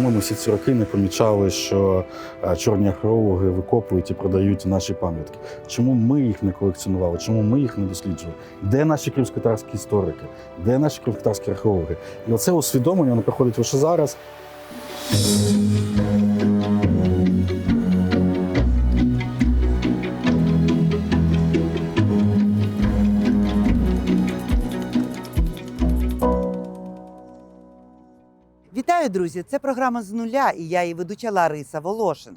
чому ми всі ці роки не помічали, що е, чорні археологи викопують і продають наші пам'ятки? Чому ми їх не колекціонували? Чому ми їх не досліджували? Де наші кримськотарські історики? Де наші кримськотарські археологи? І оце усвідомлення воно приходить лише зараз. Вітаю, друзі! Це програма з нуля, і я її ведуча Лариса Волошина.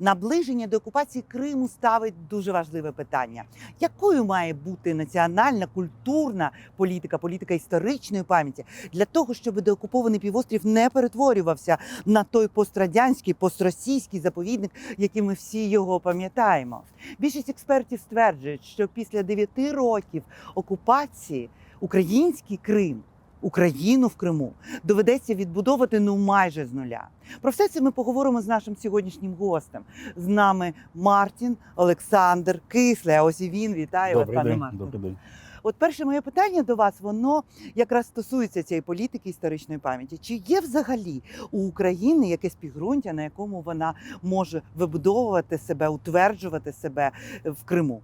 Наближення до окупації Криму ставить дуже важливе питання: якою має бути національна культурна політика, політика історичної пам'яті для того, щоб деокупований півострів не перетворювався на той пострадянський, постросійський заповідник, який ми всі його пам'ятаємо? Більшість експертів стверджують, що після 9 років окупації український Крим. Україну в Криму доведеться відбудовувати ну майже з нуля. Про все це ми поговоримо з нашим сьогоднішнім гостем. З нами Мартін Олександр Кисле. А ось і він вітаю вас, Добрий пане день. Мартін. Добрий день. От перше моє питання до вас, воно якраз стосується цієї політики історичної пам'яті. Чи є взагалі у України якесь підґрунтя, на якому вона може вибудовувати себе, утверджувати себе в Криму?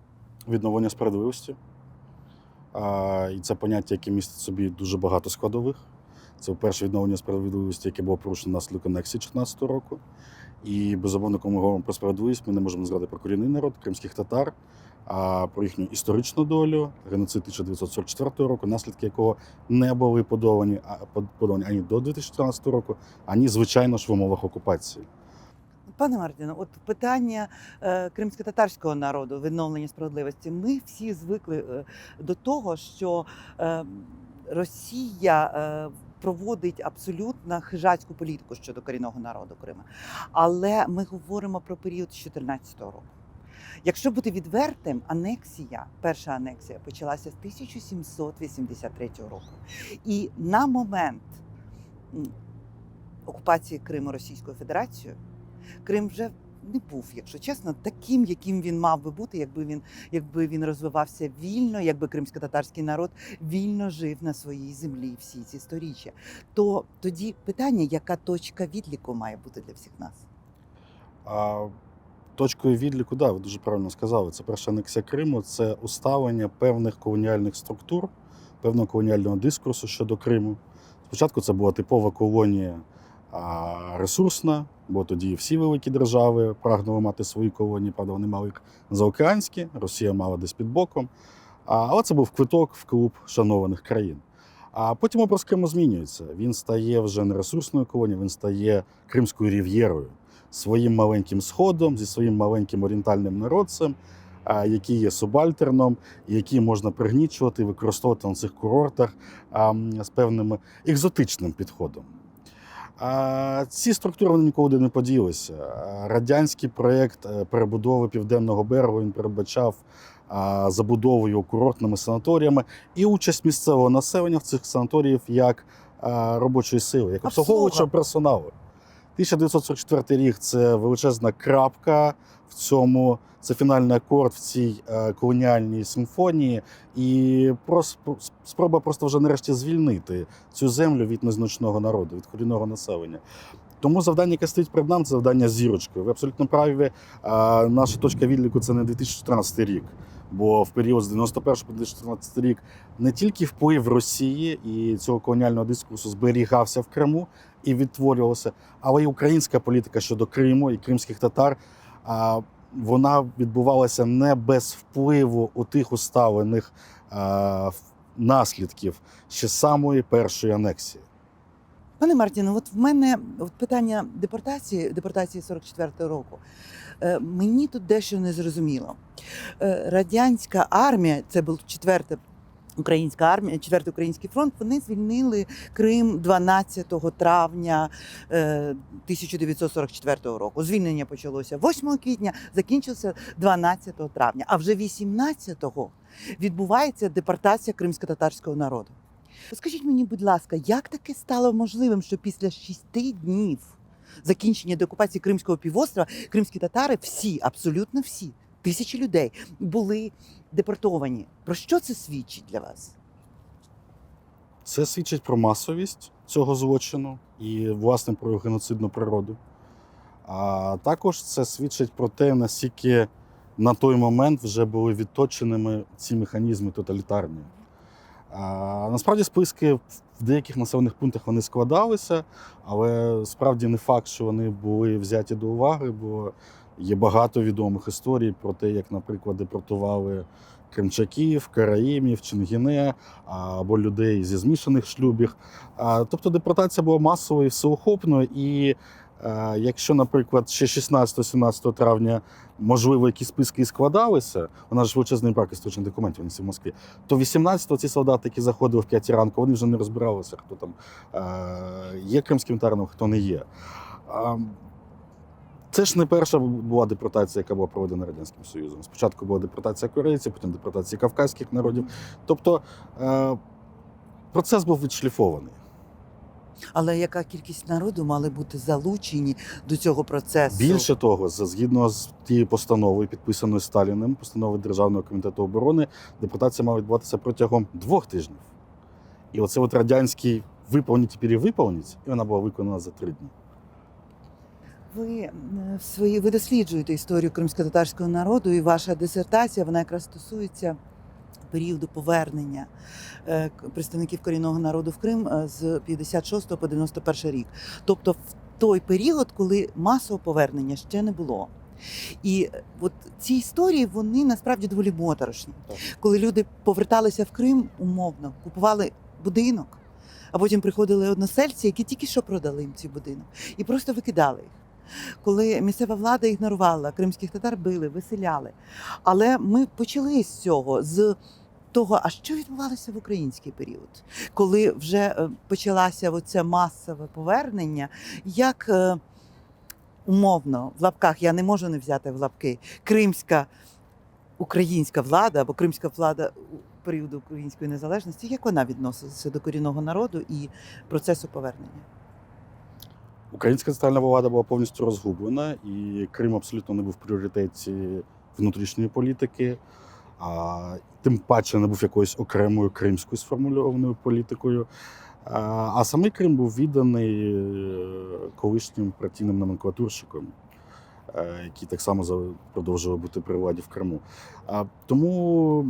Відновлення справедливості. І це поняття, яке містить собі дуже багато складових. Це перше відновлення справедливості, яке було порушено внаслідок анексії 2014 року. І безумовно, коли ми говоримо про справедливість, ми не можемо згадати про корінний народ, кримських татар, а про їхню історичну долю, геноцид 1944 року, наслідки якого не були подолані ані до 2014 року, ані, звичайно ж, в умовах окупації. Пане Мартіно, от питання е, кримсько-татарського народу, відновлення справедливості. Ми всі звикли е, до того, що е, Росія проводить абсолютно хижацьку політику щодо корінного народу Крима. Але ми говоримо про період з 2014 року. Якщо бути відвертим, анексія, перша анексія почалася з 1783 року. І на момент окупації Криму Російською Федерацією Крим вже не був, якщо чесно, таким, яким він мав би бути, якби він, якби він розвивався вільно, якби кримсько-татарський народ вільно жив на своїй землі всі ці сторіччя. То тоді питання, яка точка відліку має бути для всіх нас? А точкою відліку, да, ви дуже правильно сказали. Це перша анексія Криму, це уставлення певних колоніальних структур, певного колоніального дискурсу щодо Криму. Спочатку це була типова колонія ресурсна, бо тоді всі великі держави прагнули мати свої колонії, правда, вони мали їх заокеанські, Росія мала десь під боком. Але це був квиток в клуб шанованих країн. А потім образ Криму змінюється. Він стає вже не ресурсною колонією, він стає Кримською рів'єрою своїм маленьким сходом, зі своїм маленьким орієнтальним народцем, який є субальтерном, який можна пригнічувати, використовувати на цих курортах з певним екзотичним підходом. А ці структури вони нікуди не поділися. Радянський проєкт е, перебудови південного берегу він передбачав забудовою курортними санаторіями і участь місцевого населення в цих санаторіїв як робочої сили, як обслуговуючого персоналу. 1944 рік це величезна крапка в цьому. Це фінальний акорд в цій е, колоніальній симфонії, і спроба просто вже нарешті звільнити цю землю від незначного народу, від корінного населення. Тому завдання, яке стоїть перед нами, це завдання зірочкою. Ви абсолютно праві. е, Наша точка відліку це не 2014 рік. Бо в період з 91 по 2014 рік не тільки вплив Росії і цього колоніального дискурсу зберігався в Криму і відтворювався, але й українська політика щодо Криму і кримських татар. Вона відбувалася не без впливу у тих в- наслідків ще самої першої анексії. Пане Мартіно, от в мене от питання депортації, депортації 44-го року. Е, мені тут дещо не зрозуміло. Е, радянська армія, це був четверта українська армія, четвертий український фронт. Вони звільнили Крим 12 травня е, 1944 року. Звільнення почалося 8 квітня, закінчилося 12 травня. А вже 18-го відбувається депортація кримсько-татарського народу. Скажіть мені, будь ласка, як таке стало можливим, що після шести днів закінчення деокупації Кримського півострова кримські татари, всі, абсолютно всі, тисячі людей були депортовані? Про що це свідчить для вас? Це свідчить про масовість цього злочину і, власне, про геноцидну природу. А також це свідчить про те, наскільки на той момент вже були відточеними ці механізми тоталітарні. Насправді списки в деяких населених пунктах вони складалися, але справді не факт, що вони були взяті до уваги, бо є багато відомих історій про те, як, наприклад, депортували кримчаків, караїмів, чингіне або людей зі змішаних шлюбів. Тобто депортація була масовою, всеохопною, і якщо, наприклад, ще 16-17 травня можливо якісь списки і складалися, у нас ж величезний брак історичних документів в Москві, то 18-го ці солдати, які заходили в 5 ранку, вони вже не розбиралися, хто там е, є кримським тараном, хто не є. Це ж не перша була депортація, яка була проведена Радянським Союзом. Спочатку була депортація корейців, потім депортація кавказьких народів. Тобто е, процес був відшліфований. Але яка кількість народу мали бути залучені до цього процесу? Більше того, згідно з тією постановою, підписаною Сталіним, постановою Державного комітету оборони, депортація мала відбуватися протягом двох тижнів. І оце от радянський виповніть і перевиповніть, і вона була виконана за три дні. Ви е, в свої ви досліджуєте історію кримсько-татарського народу, і ваша дисертація вона якраз стосується періоду повернення е, представників корінного народу в Крим е, з 56 по 91 рік. Тобто в той період, коли масового повернення ще не було. І е, от ці історії вони насправді доволі моторошні. Коли люди поверталися в Крим умовно, купували будинок, а потім приходили односельці, які тільки що продали їм цей будинок, і просто викидали їх. Коли місцева влада ігнорувала, кримських татар били, виселяли. Але ми почали з цього, з того, а що відбувалося в український період, коли вже е, почалося оце масове повернення, як е, умовно в лапках я не можу не взяти в лапки кримська українська влада або кримська влада періоду української незалежності, як вона відносилася до корінного народу і процесу повернення? Українська центральна влада була повністю розгублена, і Крим абсолютно не був в пріоритеті внутрішньої політики, а тим паче не був якоюсь окремою кримською сформульованою політикою. А, самий Крим був відданий е, колишнім партійним номенклатурщиком, е, які так само продовжували бути при владі в Криму. Тому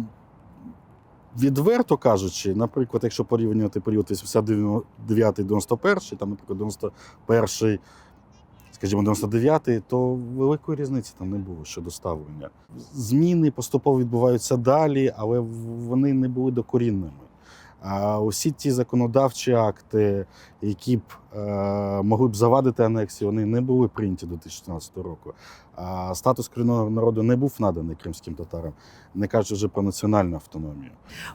відверто кажучи, наприклад, якщо порівнювати період 89-91, там, наприклад, 91 скажімо, 99-й, то великої різниці там не було щодо ставлення. Зміни поступово відбуваються далі, але вони не були докорінними. А усі ті законодавчі акти, які б е, могли б завадити анексії, вони не були прийняті до 2014 року. А статус корінного народу не був наданий кримським татарам, не кажучи вже про національну автономію.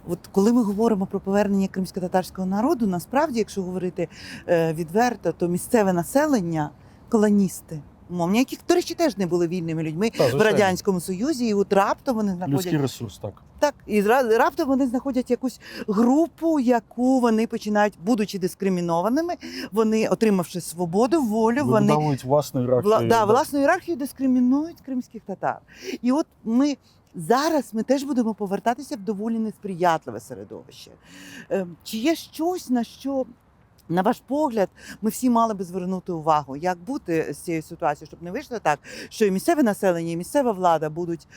От коли ми говоримо про повернення кримсько-татарського народу, насправді, якщо говорити е, відверто, то місцеве населення колоністи. Умовні, яких, до речі, теж не були вільними людьми в радянському союзі, і от раптом вони знаходять людський ресурс, так. так, і раптом вони знаходять якусь групу, яку вони починають, будучи дискримінованими, вони, отримавши свободу, волю, вони Вибудовують власну ієрархію. Вла, да, власну ієрархію дискримінують кримських татар. І от ми зараз ми теж будемо повертатися в доволі несприятливе середовище. Ем, Чи є щось, на що, на ваш погляд, ми всі мали би звернути увагу, як бути з цією ситуацією, щоб не вийшло так, що і місцеве населення, і місцева влада будуть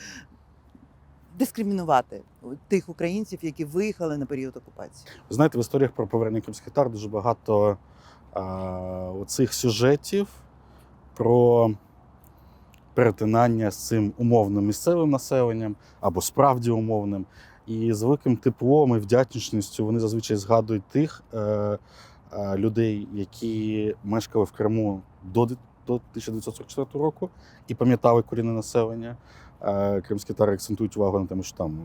дискримінувати тих українців, які виїхали на період окупації. Знаєте, в історіях про повернення кримських татар дуже багато а, оцих сюжетів про перетинання з цим умовним місцевим населенням або справді умовним. І з великим теплом і вдячністю вони зазвичай згадують тих е, людей, які мешкали в Криму до, до 1944 року і пам'ятали корінне населення. Е, Кримські татари акцентують увагу на тому, що там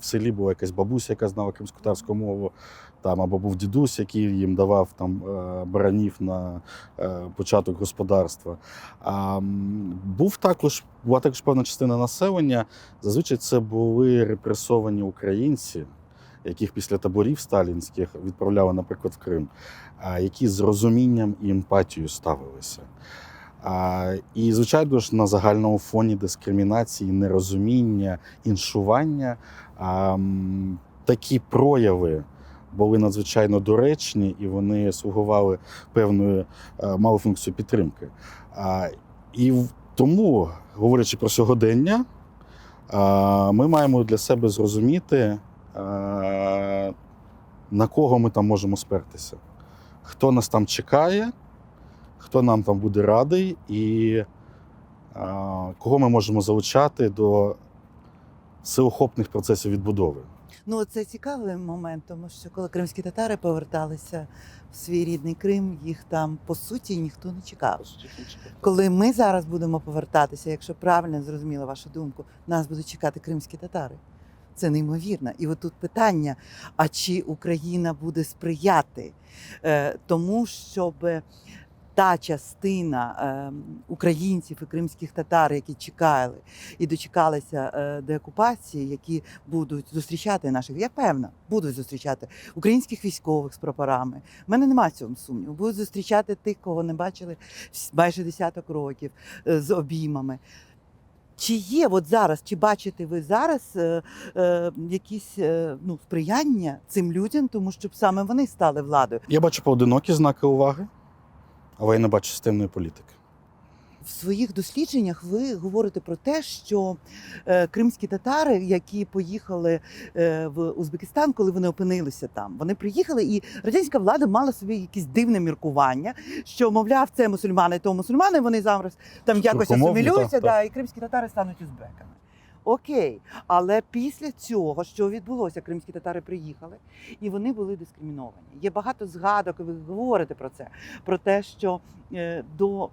в селі була якась бабуся, яка знала кримськотарську мову, там або був дідусь, який їм давав там е, баранів на е, початок господарства. А був також була також певна частина населення. Зазвичай це були репресовані українці. Яких після таборів сталінських відправляли, наприклад, в Крим, які з розумінням і емпатією ставилися. І, звичайно ж, на загальному фоні дискримінації, нерозуміння, іншування такі прояви були надзвичайно доречні і вони слугували певною, е, мали функцію підтримки. А, І тому, говорячи про сьогодення, ми маємо для себе зрозуміти, на кого ми там можемо спертися, хто нас там чекає, хто нам там буде радий, і а, кого ми можемо залучати до всеохопних процесів відбудови. Ну, це цікавий момент, тому що коли кримські татари поверталися в свій рідний Крим, їх там по суті ніхто не чекав. Коли ми зараз будемо повертатися, якщо правильно зрозуміла вашу думку, нас будуть чекати кримські татари. Це неймовірно. І от тут питання: а чи Україна буде сприяти е, тому, щоб та частина е, українців і кримських татар, які чекали і дочекалися е, деокупації, які будуть зустрічати наших, я певна, будуть зустрічати українських військових з прапорами. У мене немає цього сумніву. Будуть зустрічати тих, кого не бачили майже десяток років е, з обіймами. Чи є от зараз, чи бачите ви зараз е, е, якісь е, ну, сприяння цим людям, тому щоб саме вони стали владою? Я бачу поодинокі знаки уваги, але я не бачу системної політики. В своїх дослідженнях ви говорите про те, що е, кримські татари, які поїхали е, в Узбекистан, коли вони опинилися там, вони приїхали, і радянська влада мала собі якесь дивне міркування, що мовляв, це мусульмани, то мусульмани, вони зараз там якось асимілюються, да, і кримські татари стануть узбеками. Окей, але після цього, що відбулося, кримські татари приїхали і вони були дискриміновані. Є багато згадок, і ви говорите про це, про те, що е, до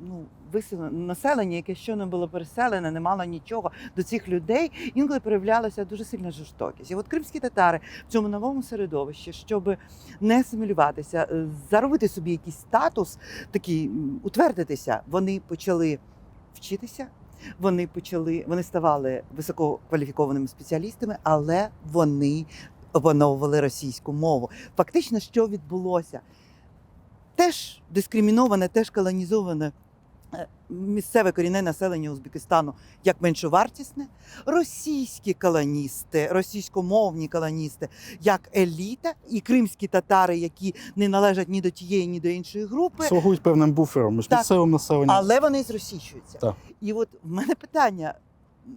ну, виселення населення, яке щойно було переселене, не мало нічого до цих людей, інколи проявлялася дуже сильна жорстокість. І от кримські татари в цьому новому середовищі, щоб не асимілюватися, е, заробити собі якийсь статус, такий утвердитися, вони почали вчитися. Вони почали, вони ставали висококваліфікованими спеціалістами, але вони опановували російську мову. Фактично, що відбулося? Теж дискриміноване, теж колонізоване місцеве корінне населення Узбекистану як меншовартісне, російські колоністи, російськомовні колоністи як еліта, і кримські татари, які не належать ні до тієї, ні до іншої групи, Слугують певним буфером між місцевим населенням. але вони зросійщуються. Так. І от в мене питання.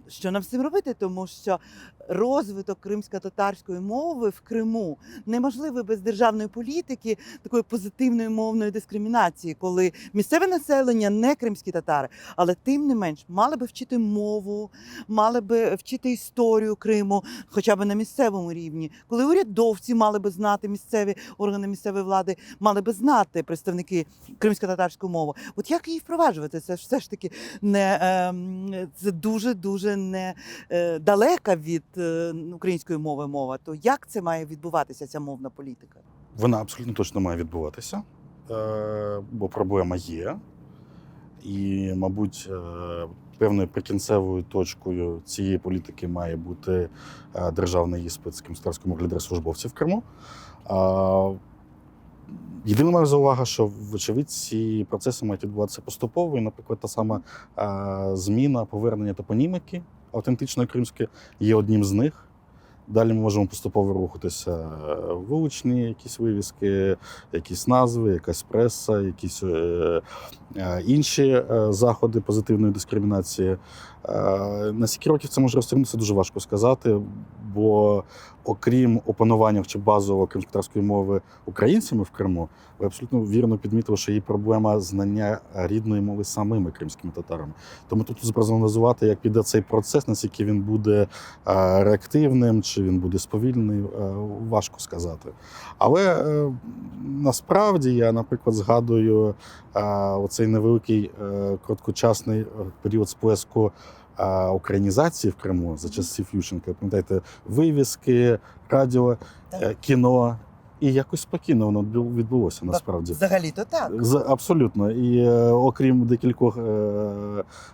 Що нам з цим робити? Тому що розвиток кримсько-татарської мови в Криму неможливий без державної політики, такої позитивної мовної дискримінації, коли місцеве населення не кримські татари, але тим не менш мали би вчити мову, мали би вчити історію Криму, хоча б на місцевому рівні, коли урядовці мали би знати місцеві органи місцевої влади, мали би знати представники кримсько-татарської мови. От як її впроваджувати? Це все ж таки не ем, це дуже дуже не е, далека від е, української мови мова. То як це має відбуватися, ця мовна політика? Вона абсолютно точно має відбуватися, е, бо проблема є. І, мабуть, певною прикінцевою точкою цієї політики має бути державний іспит з кримськотарського службовців в Криму. Єдина моя заувага, що вочевидь ці процеси мають відбуватися поступово. І, наприклад, та сама зміна повернення топонімики автентичної кримської є одним з них. Далі ми можемо поступово рухатися е, вуличні якісь вивіски, якісь назви, якась преса, якісь е, е, інші е, заходи позитивної дискримінації. Е, на скільки років це може розтягнутися, дуже важко сказати, бо окрім опанування чи базового кримськотарської мови українцями в Криму, ви абсолютно вірно підмітили, що є проблема знання рідної мови самими кримськими татарами. Тому тут спрогнозувати, як піде цей процес, наскільки він буде е, реактивним, чи він буде сповільнений, е, важко сказати. Але е, насправді я, наприклад, згадую оцей невеликий короткочасний період сплеску українізації в Криму за часів Ющенка. Пам'ятаєте, вивіски, радіо, е, кіно. І якось спокійно воно відбулося насправді. Взагалі то так. З- Абсолютно. І е, окрім декількох е,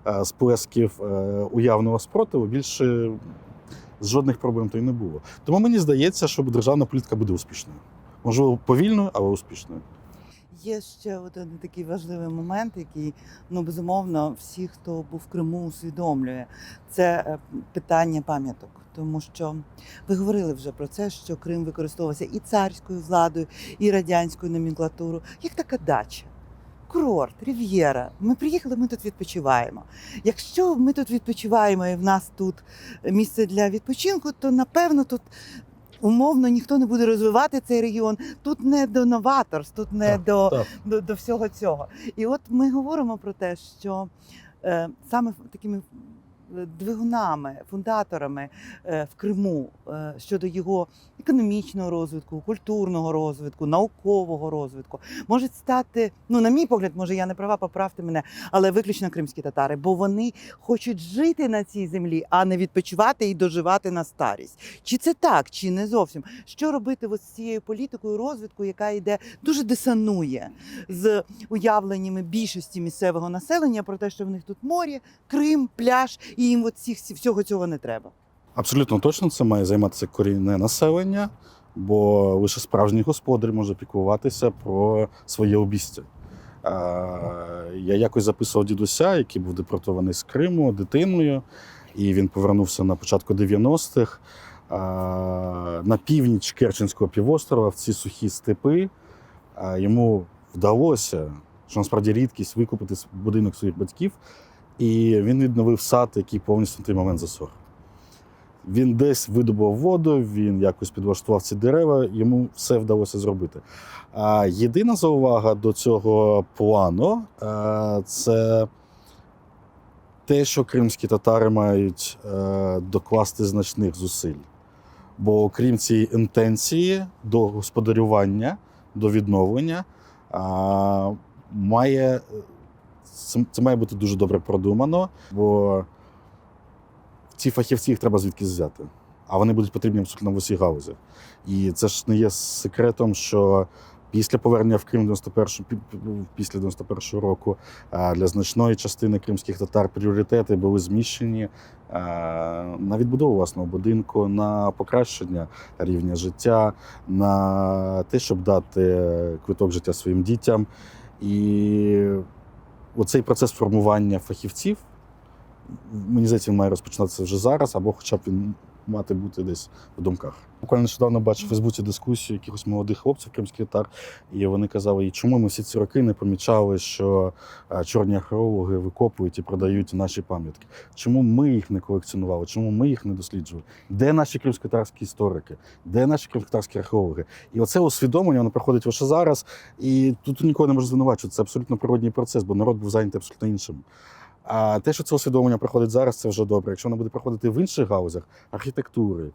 е, сплесків е, уявного спротиву, більше жодних проблем то й не було. Тому мені здається, що державна політика буде успішною. Можливо, повільною, але успішною. Є ще один такий важливий момент, який ну безумовно всі, хто був в Криму, усвідомлює. Це е, питання пам'яток. Тому що ви говорили вже про це, що Крим використовувався і царською владою, і радянською номенклатурою, як така дача. Курорт, рів'єра. Ми приїхали, ми тут відпочиваємо. Якщо ми тут відпочиваємо і в нас тут місце для відпочинку, то напевно тут умовно ніхто не буде розвивати цей регіон. Тут не до новаторств, тут не Так, до, Так. до, до всього цього. І от ми говоримо про те, що е, саме такими двигунами, фундаторами е, в Криму е, щодо його економічного розвитку, культурного розвитку, наукового розвитку можуть стати, ну на мій погляд, може я не права, поправте мене, але виключно кримські татари, бо вони хочуть жити на цій землі, а не відпочивати і доживати на старість. Чи це так, чи не зовсім? Що робити з цією політикою розвитку, яка йде дуже дисонує з уявленнями більшості місцевого населення про те, що в них тут море, Крим, пляж, і їм от всіх, всього цього не треба. Абсолютно точно це має займатися корінне населення, бо лише справжній господар може піклуватися про своє обістя. Я якось записував дідуся, який був депортований з Криму дитиною, і він повернувся на початку 90-х е, на північ Керченського півострова в ці сухі степи. Йому вдалося, що насправді рідкість, викупити будинок своїх батьків, і він відновив сад, який повністю на той момент засох. Він десь видобував воду, він якось підлаштував ці дерева, йому все вдалося зробити. А єдина заувага до цього плану е, це те, що кримські татари мають е, докласти значних зусиль. Бо окрім цієї інтенції до господарювання, до відновлення, має, це, це має бути дуже добре продумано, бо ці фахівці їх треба звідкись взяти. А вони будуть потрібні абсолютно в усіх галузях. І це ж не є секретом, що після повернення в Крим 91, пі- пі- після 91 року для значної частини кримських татар пріоритети були зміщені на відбудову власного будинку, на покращення рівня життя, на те, щоб дати квиток життя своїм дітям. І оцей процес формування фахівців, мені здається, він має розпочинатися вже зараз, або хоча б він мати бути десь в думках. Буквально нещодавно бачив у Фейсбуці дискусію якихось молодих хлопців кримських татар, і вони казали, чому ми всі ці роки не помічали, що е, чорні археологи викопують і продають наші пам'ятки. Чому ми їх не колекціонували? Чому ми їх не досліджували? Де наші кримськотарські історики? Де наші кримськотарські археологи? І оце усвідомлення воно проходить лише зараз. І тут нікого не може звинувачувати. Це абсолютно природній процес, бо народ був зайнятий абсолютно іншим. А те, що це усвідомлення проходить зараз, це вже добре. Якщо воно буде проходити в інших гаузях архітектури,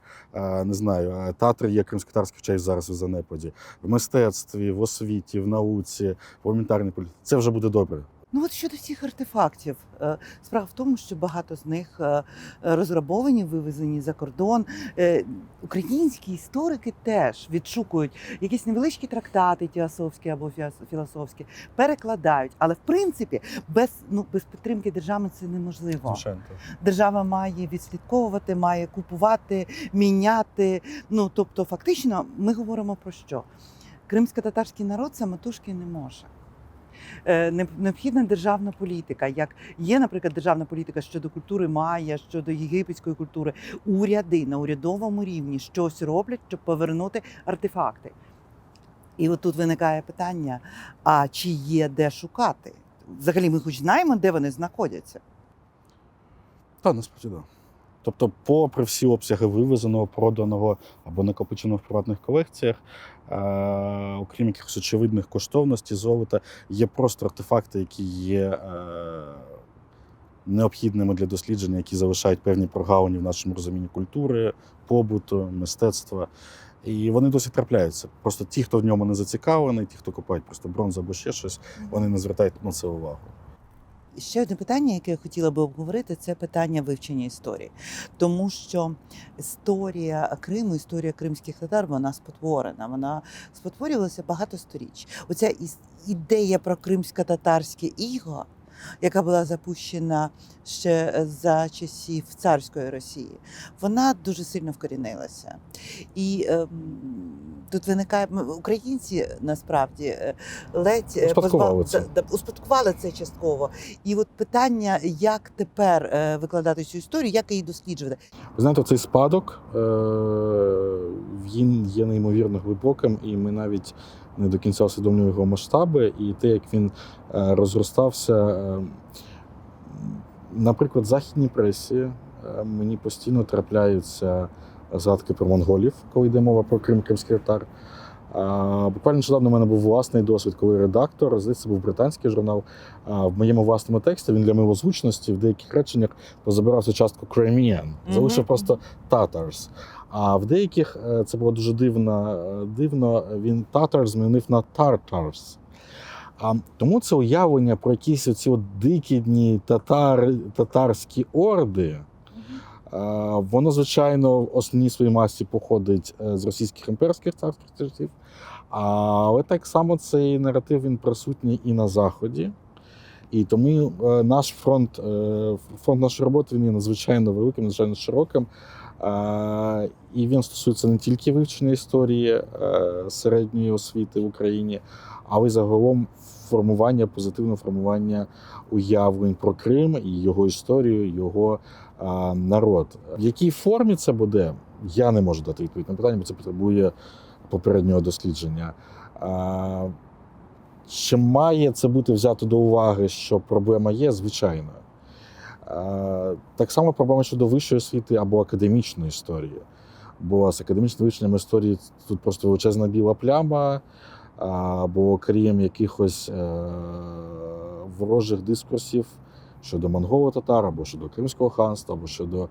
не знаю, театр є кримськотарський вчай зараз у занепаді, в мистецтві, в освіті, в науці, в гуманітарній політиці, це вже буде добре. Ну от щодо цих артефактів, е, справа в тому, що багато з них е, розрабовані, вивезені за кордон. Е, Українські історики теж відшукують якісь невеличкі трактати теософські або філософські, перекладають. Але в принципі, без ну без підтримки держави це неможливо. Звичайно. Держава має відслідковувати, має купувати, міняти. Ну тобто, фактично, ми говоримо про що? Кримсько-татарський народ самотужки не може. Е, не- Необхідна державна політика. Як є, наприклад, державна політика щодо культури майя, щодо єгипетської культури, уряди на урядовому рівні щось роблять, щоб повернути артефакти. І от тут виникає питання: а чи є де шукати? Взагалі, ми хоч знаємо, де вони знаходяться. Так, насправді так. Тобто, попри всі обсяги вивезеного, проданого або накопиченого в приватних колекціях, окрім якихось очевидних коштовностей, золота, є просто артефакти, які є е, необхідними для дослідження, які залишають певні прогалини в нашому розумінні культури, побуту, мистецтва. І вони досі трапляються. Просто ті, хто в ньому не зацікавлений, ті, хто купають просто бронзу або ще щось, вони не звертають на це увагу. Ще одне питання, яке я хотіла би обговорити, це питання вивчення історії, тому що історія Криму, історія кримських татар, вона спотворена. Вона спотворювалася багато сторіч. Оця ідея про кримсько-татарське іго, яка була запущена ще за часів царської Росії, вона дуже сильно вкорінилася. І ем, тут виникає українці насправді е, ледь е, Успадкували позбав- це. успадкували це частково. І от питання, як тепер е, викладати цю історію, як її досліджувати. Ви знаєте, цей спадок е, він є неймовірно глибоким, і ми навіть не до кінця усвідомлюємо його масштаби і те, як він е, розростався. Е, Наприклад, в західній пресі е, мені постійно трапляються згадки про монголів, коли йде мова про Крим, кримський татар. Буквально нещодавно в мене був власний досвід, коли редактор, здається, це був британський журнал. В моєму власному тексті він для милозвучності в деяких реченнях позабирав цю частку Crimean, залишив Мгм. просто Tatars. А в деяких е, це було дуже дивно. е, Дивно, він Tatars змінив на Tartars. А тому це уявлення про якісь оці от дикі дні татар, татарські орди. Воно, звичайно, в основній своїй масі походить е, з російських імперських царських часів. Але так само цей наратив він присутній і на Заході. І тому е, наш фронт, е, фронт нашої роботи він є надзвичайно великим, надзвичайно широким. І він стосується не тільки вивчення історії середньої освіти в Україні, але й загалом формування, позитивного формування уявлень про Крим і його історію, його а, народ. В якій формі це буде, я не можу дати відповідь на питання, бо це потребує попереднього дослідження. А, Чи має це бути взято до уваги, що проблема є, звичайно. Так само проблема щодо вищої освіти або академічної історії. Бо з академічним вивченням історії тут просто величезна біла пляма, або крім якихось е, ворожих дискурсів щодо монголо-татар, або щодо Кримського ханства, або щодо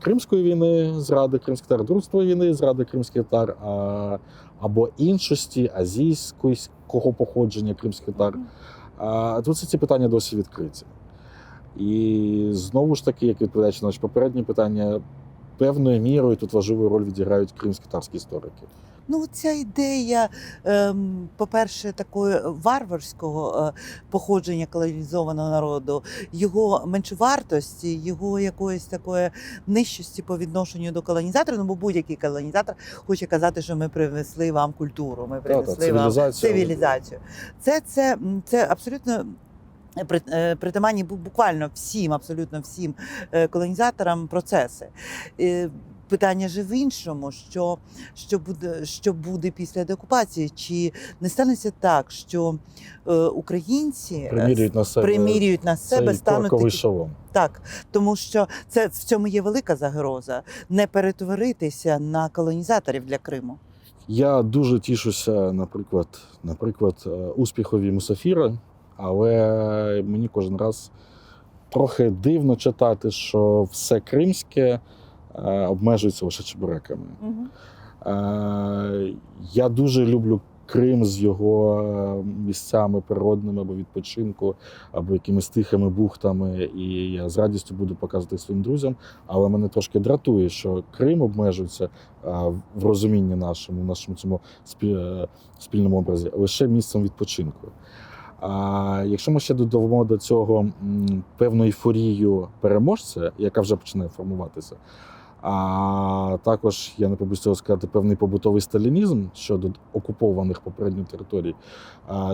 Кримської війни, зради кримських татар, Другої війни, зради кримських татар, а, або іншості азійського походження кримських татар. Тут ці питання досі відкриті. І знову ж таки, як відповідаючи на наші попередні питання, певною мірою тут важливу роль відіграють кримсько-татарські історики. Ну, ця ідея, ем, по-перше, такої варварського е, походження колонізованого народу, його меншовартості, його якоїсь такої нижчості по відношенню до колонізатора. Ну, бо будь-який колонізатор хоче казати, що ми привезли вам культуру, ми Та-та, принесли вам цивілізацію. Це, це, це абсолютно. при- е, Притаманні бу- буквально всім, абсолютно всім е, колонізаторам процеси. Питання ж в іншому, що, що, буде, що буде після деокупації? Чи не станеться так, що е, українці е, Примірюють на себе примірюють на себе, стануть такі, шолом. так, тому що це в цьому є велика загроза не перетворитися на колонізаторів для Криму. Я дуже тішуся, наприклад, наприклад, е, успіхові Мусафіра, але мені кожен раз трохи дивно читати, що все кримське обмежується лише чебуреками. Е, Я дуже люблю Крим з його е, місцями природними або відпочинку, або якимись тихими бухтами, і я з радістю буду показувати своїм друзям. Але мене трошки дратує, що Крим обмежується е, в розумінні нашому, в нашому цьому е, спільному образі лише місцем відпочинку. А якщо ми ще додамо до цього певну ейфорію переможця, яка вже починає формуватися, а також я не побоюсь цього сказати певний побутовий сталінізм щодо окупованих попередньо територій,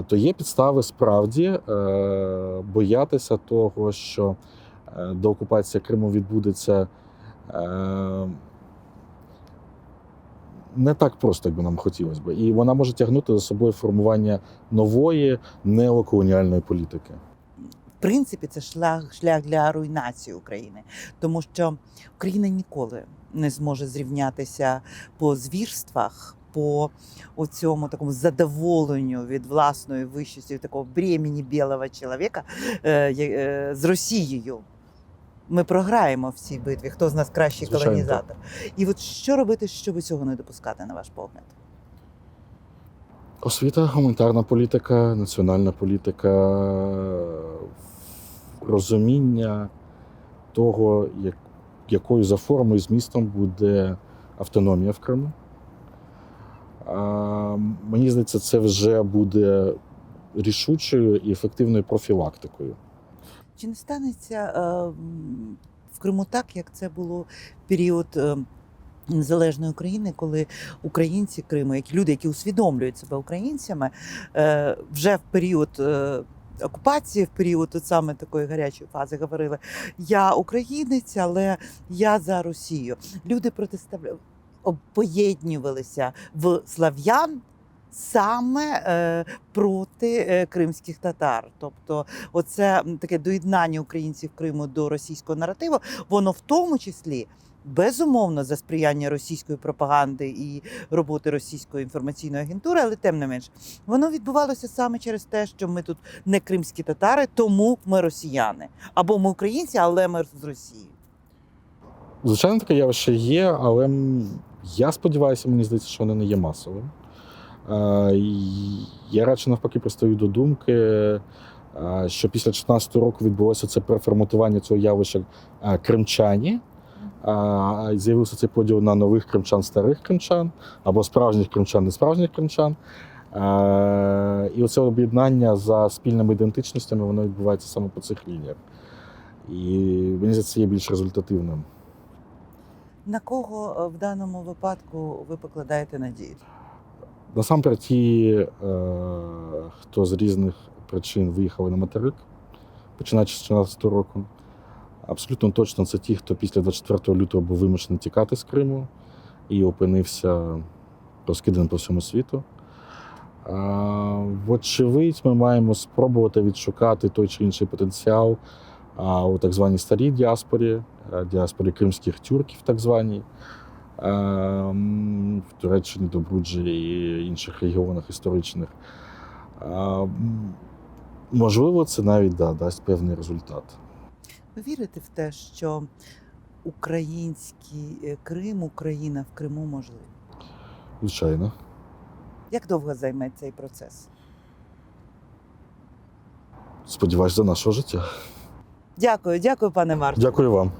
то є підстави справді е, боятися того, що е, деокупація Криму відбудеться. е, Не так просто, як би нам хотілося б, і вона може тягнути за собою формування нової неоколоніальної політики. Принципі, це шлях, шлях для руйнації України, тому що Україна ніколи не зможе зрівнятися по звірствах. По цьому такому задоволенню від власної вищості, такого бремені білого чоловіка е, е, з Росією. Ми програємо в цій битві. Хто з нас кращий Звичайно, колонізатор? І от що робити, щоб цього не допускати, на ваш погляд? Освіта, гуманітарна політика, національна політика, розуміння того, як, якою за формою і змістом буде автономія в Криму. А, мені здається, це вже буде рішучою і ефективною профілактикою. Чи не станеться е, в Криму так, як це було в період е, Незалежної України, коли українці Криму, які люди, які усвідомлюють себе українцями, е, вже в період окупації, в період от саме такої гарячої фази говорили: я українець, але я за Росію. Люди протиставляли, поєднувалися в слав'ян. Саме е, проти е, кримських татар, тобто, оце таке доєднання українців Криму до російського наративу, воно в тому числі безумовно за сприяння російської пропаганди і роботи російської інформаційної агентури, але тим не менш, воно відбувалося саме через те, що ми тут не кримські татари, тому ми росіяни. Або ми українці, але ми з Росії. Звичайно, таке явище є, але я сподіваюся, мені здається, що воно не є масовим. Е, Я радше навпаки пристаю до думки, е, що після 2014 року відбулося це переформатування цього явища е, кримчані. З'явився цей поділ на нових кримчан, старих кримчан, або справжніх кримчан, несправжніх кримчан. Е, І оце об'єднання за спільними ідентичностями, воно відбувається саме по цих лініях. І мені здається, це є більш результативним. На кого е, в даному випадку ви покладаєте надію? Насамперед, ті, е, хто з різних причин виїхали на материк, починаючи з 2014 року, абсолютно точно це ті, хто після 24 лютого був вимушений тікати з Криму і опинився розкиданим по всьому світу. Вочевидь, ми маємо спробувати відшукати той чи інший потенціал у так званій старій діаспорі, діаспорі кримських тюрків, так званій. В Туреччині, Добруджі і інших регіонах історичних. Можливо, це навіть да, дасть певний результат. Ви вірите в те, що український е, Крим, Україна в Криму можливі? Звичайно. Як довго займе цей процес? Сподіваюсь, за нашого життя. Дякую, дякую, пане Марко. Дякую вам.